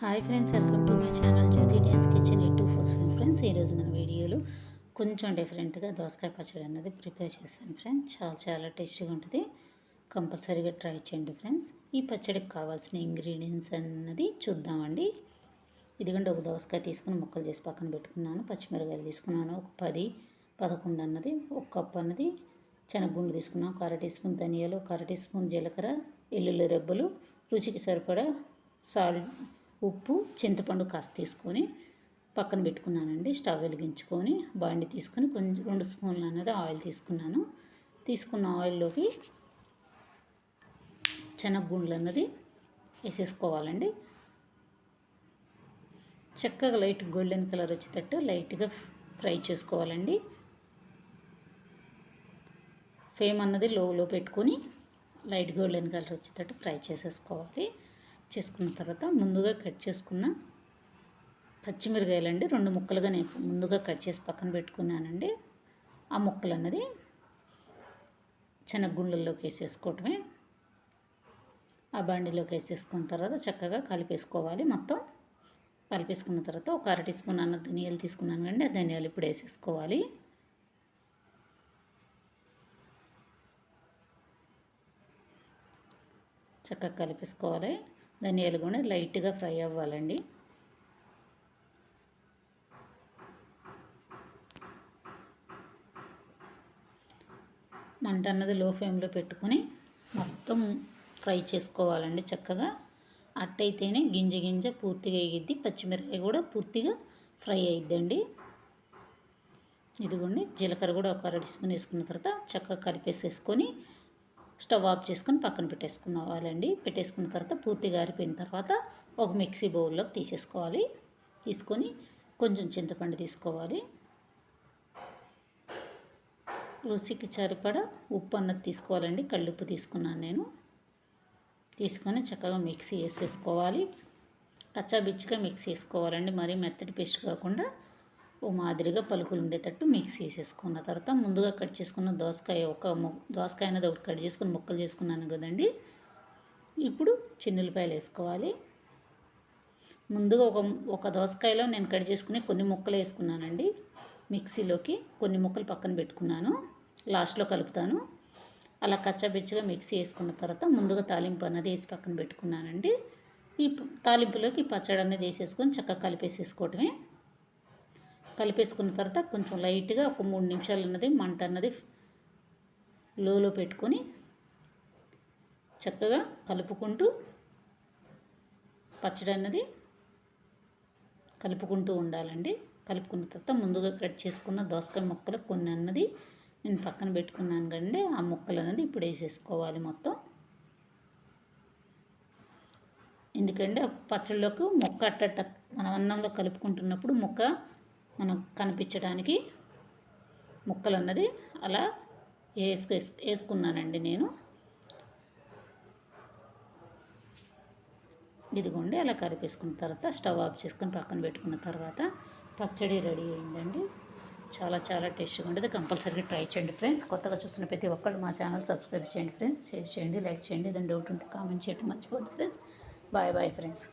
Hi friends welcome to my channel Jyothi dance kitchen eight two four seven. Friends ఈరోజు మన వీడియోలో కొంచెం డిఫరెంట్గా దోసకాయ పచ్చడి అనేది ప్రిపేర్ చేశాను ఫ్రెండ్స్. చాలా చాలా టేస్టీగా ఉంటుంది. కంపల్సరీగా ట్రై చేయండి ఫ్రెండ్స్. ఈ పచ్చడికి కావాల్సిన ఇంగ్రీడియంట్స్ అన్నది చూద్దామండి. ఇదిగండి ఒక దోసకాయ తీసుకుని ముక్కలు చేసి పక్కన పెట్టుకున్నాను. పచ్చిమిరకాయలు తీసుకున్నాను. ఒక పది పదకొండు అన్నది ఒక కప్పు అన్నది శనగగుండు తీసుకున్నాను. ఒక అర టీ స్పూన్ ధనియాలు ఒక అర టీ స్పూన్ జీలకర్ర ఎల్లుల్లి రెబ్బలు రుచికి సరిపడా సాల్ట్ ఉప్పు చింతపండు కాస్త తీసుకొని పక్కన పెట్టుకున్నానండి. స్టవ్ వెలిగించుకొని బాండి తీసుకొని కొంచెం రెండు స్పూన్లు అన్నది ఆయిల్ తీసుకున్నాను. తీసుకున్న ఆయిల్లోకి శనగగుండ్లు అన్నది వేసేసుకోవాలండి. చక్కగా లైట్ గోల్డెన్ కలర్ వచ్చేటట్టు లైట్గా ఫ్రై చేసుకోవాలండి. ఫేమ్ అన్నది లోలో పెట్టుకొని లైట్ గోల్డెన్ కలర్ వచ్చేటట్టు ఫ్రై చేసేసుకోవాలి. చేసుకున్న తర్వాత ముందుగా కట్ చేసుకున్న పచ్చిమిరకాయలు అండి రెండు ముక్కలుగా నేను ముందుగా కట్ చేసి పక్కన పెట్టుకున్నానండి. ఆ ముక్కలు అన్నది శనగగుండల్లోకి వేసేసుకోవటమే. ఆ బండిలోకి వేసేసుకున్న తర్వాత చక్కగా కలిపేసుకోవాలి మొత్తం. కలిపేసుకున్న తర్వాత ఒక అర టీ స్పూన్ అన్న ధనియాలు తీసుకున్నాను కండి ఆ ధనియాలు ఇప్పుడు వేసేసుకోవాలి. చక్కగా కలిపేసుకోవాలి. ధనియాలు కూడా లైట్గా ఫ్రై అవ్వాలండి. మంట అన్నది లో ఫ్లేమ్లో పెట్టుకొని మొత్తం ఫ్రై చేసుకోవాలండి చక్కగా. అట్టయితేనే గింజ గింజ పూర్తిగా ఎగిద్ది పచ్చిమిరపకాయ కూడా పూర్తిగా ఫ్రై అయిద్దండి. ఇదిగోండి జీలకర్ర కూడా ఒక అర స్పూన్ వేసుకున్న తర్వాత చక్కగా కలిపేసేసుకొని స్టవ్ ఆఫ్ చేసుకొని పక్కన పెట్టేసుకున్నవాలండి. పెట్టేసుకున్న తర్వాత పూర్తిగా ఆరిపోయిన తర్వాత ఒక మిక్సీ బౌల్లోకి తీసేసుకోవాలి. తీసుకొని కొంచెం చింతపండు తీసుకోవాలి. రుచికి సరిపడా ఉప్పు అన్నది తీసుకోవాలండి. కళ్ళుప్పు తీసుకున్నాను నేను. తీసుకొని చక్కగా మిక్సీ వేసేసుకోవాలి. కచ్చాబిచ్చిగా మిక్సీ వేసుకోవాలండి. మరీ మెత్తటి పేస్ట్ కాకుండా ఓ మాదిరిగా పలుకులు ఉండేటట్టు మిక్స్ చేసేసుకున్న తర్వాత ముందుగా కట్ చేసుకున్న దోసకాయ ఒక దోసకాయ అనేది ఒకటి కట్ చేసుకుని ముక్కలు చేసుకున్నాను కదండి. ఇప్పుడు చిన్నులపాయలు వేసుకోవాలి. ముందుగా ఒక ఒక దోసకాయలో నేను కట్ చేసుకుని కొన్ని ముక్కలు వేసుకున్నానండి. మిక్సీలోకి కొన్ని ముక్కలు పక్కన పెట్టుకున్నాను. లాస్ట్లో కలుపుతాను. అలా కచ్చాబిచ్చగా మిక్సీ వేసుకున్న తర్వాత ముందుగా తాలింపు అనేది వేసి పక్కన పెట్టుకున్నానండి. ఈ తాలింపులోకి పచ్చడి అనేది వేసేసుకొని చక్కగా కలిపేసేసుకోవటమే. కలిపేసుకున్న తర్వాత కొంచెం లైట్గా ఒక మూడు నిమిషాలు అన్నది మంట అన్నది లోలో పెట్టుకొని చక్కగా కలుపుకుంటూ పచ్చడి అన్నది కలుపుకుంటూ ఉండాలండి. కలుపుకున్న తర్వాత ముందుగా కట్ చేసుకున్న దోసకాయ ముక్కలు కొన్ని అన్నది నేను పక్కన పెట్టుకున్నాను కండి ఆ ముక్కలు అన్నది ఇప్పుడు వేసేసుకోవాలి మొత్తం. ఎందుకంటే పచ్చళ్ళకు ముక్క అట్టట మనం అన్నంలో కలుపుకుంటున్నప్పుడు ముక్క మనకు కనిపించడానికి ముక్కలు అన్నది అలా వేసుకు వేసుకున్నానండి నేను. ఇదిగోండి అలా కలిపేసుకున్న తర్వాత స్టవ్ ఆఫ్ చేసుకొని పక్కన పెట్టుకున్న తర్వాత పచ్చడి రెడీ అయిందండి. చాలా చాలా టేస్ట్గా ఉంటుంది కంపల్సరీగా ట్రై చేయండి ఫ్రెండ్స్. కొత్తగా చూస్తున్న ప్రతి ఒక్కళ్ళు మా ఛానల్ సబ్స్క్రైబ్ చేయండి ఫ్రెండ్స్. షేర్ చేయండి లైక్ చేయండి. ఏదైనా డౌట్ ఉంటే కామెంట్ చేయడం మర్చిపోద్దు ఫ్రెండ్స్. Bye bye friends.